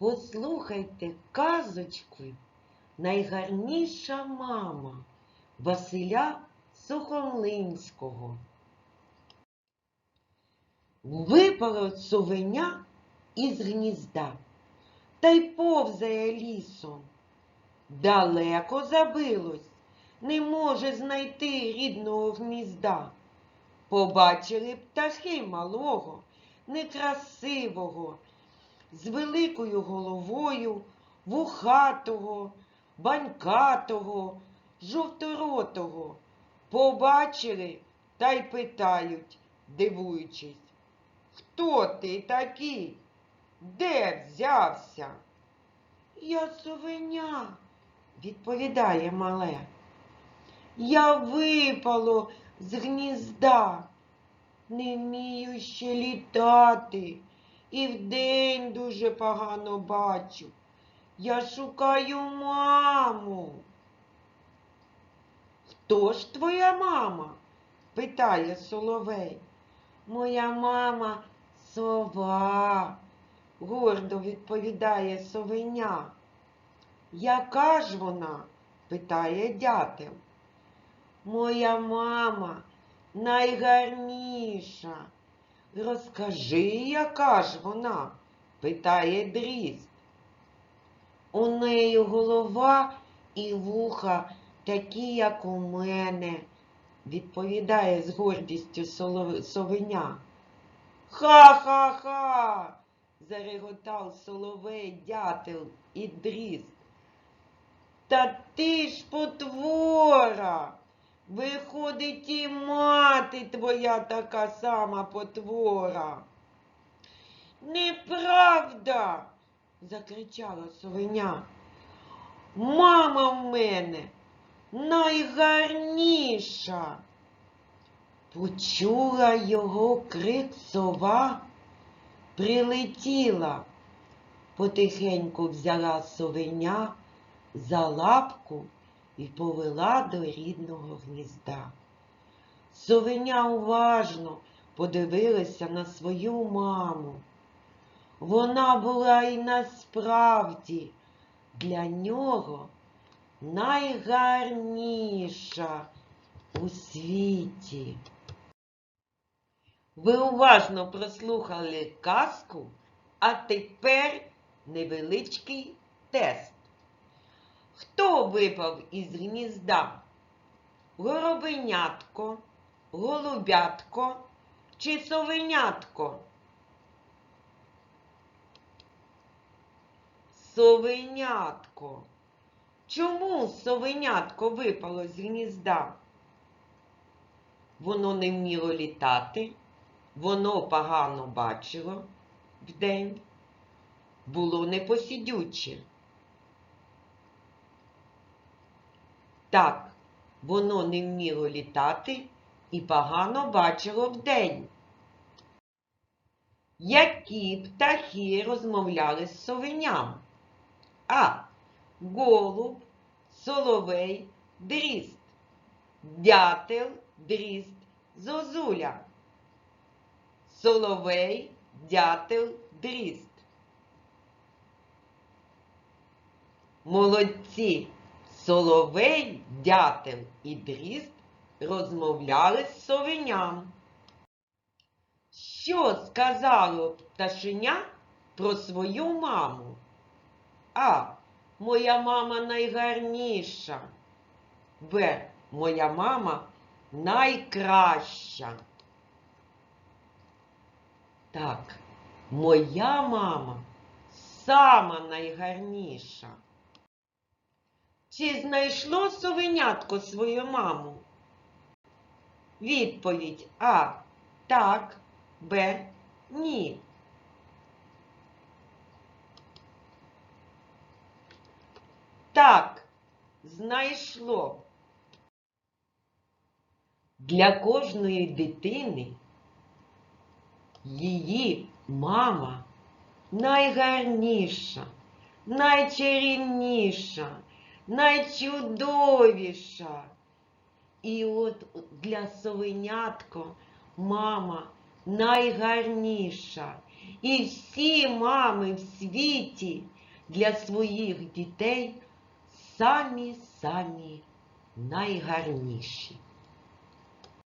Послухайте казочку найгарніша мама Василя Сухомлинського. Випало совеня із гнізда та й повзає лісом. Далеко забилось, не може знайти рідного гнізда. Побачили птахи малого, некрасивого, з великою головою, вухатого, банькатого, жовторотого. Побачили та й питають, дивуючись, хто ти такий? Де взявся? Я совеня, відповідає мале. Я випало з гнізда, не вмію ще літати, і вдень дуже погано бачу. Я шукаю маму. Хто ж твоя мама? питає Соловей. Моя мама сова, гордо відповідає совеня. Яка ж вона? питає дятел. Моя мама найгарніша. Розкажи, яка ж вона? питає дрізд. У неї голова і вуха такі, як у мене, відповідає з гордістю совеня. Ха-ха-ха. зареготав соловей, дятел і дрізд. Та ти ж потвора. Виходить, і мати твоя така сама потвора. Неправда, закричала совеня. Мама в мене найгарніша. Почула його крик сова, прилетіла, потихеньку взяла совеня за лапку і повела до рідного гнізда. Совеня уважно подивилася на свою маму. Вона була і насправді для нього найгарніша у світі. Ви уважно прослухали казку, а тепер невеличкий тест. Хто випав із гнізда? Горобенятко, голубятко чи совенятко? Совенятко. Чому совенятко випало з гнізда? Воно не вміло літати, воно погано бачило вдень, було непосідюче. Так, воно не вміло літати і погано бачило вдень. Які птахи розмовляли з совеням? А. Голуб, соловей, дрізд. Дятел, дрізд, зозуля. Соловей, дятел, дрізд. Молодці! Соловей, дятел і дрізд розмовляли з совеням. Що сказало пташеня про свою маму? А. Моя мама найгарніша. Б. Моя мама найкраща. Так, моя мама сама найгарніша. Чи знайшло совенятко свою маму? Відповідь А. Так, Б. Ні. Так, знайшло. Для кожної дитини її мама найгарніша, найчарівніша, найчудовіша. І от для совенятко мама найгарніша. І всі мами в світі для своїх дітей самі-самі найгарніші.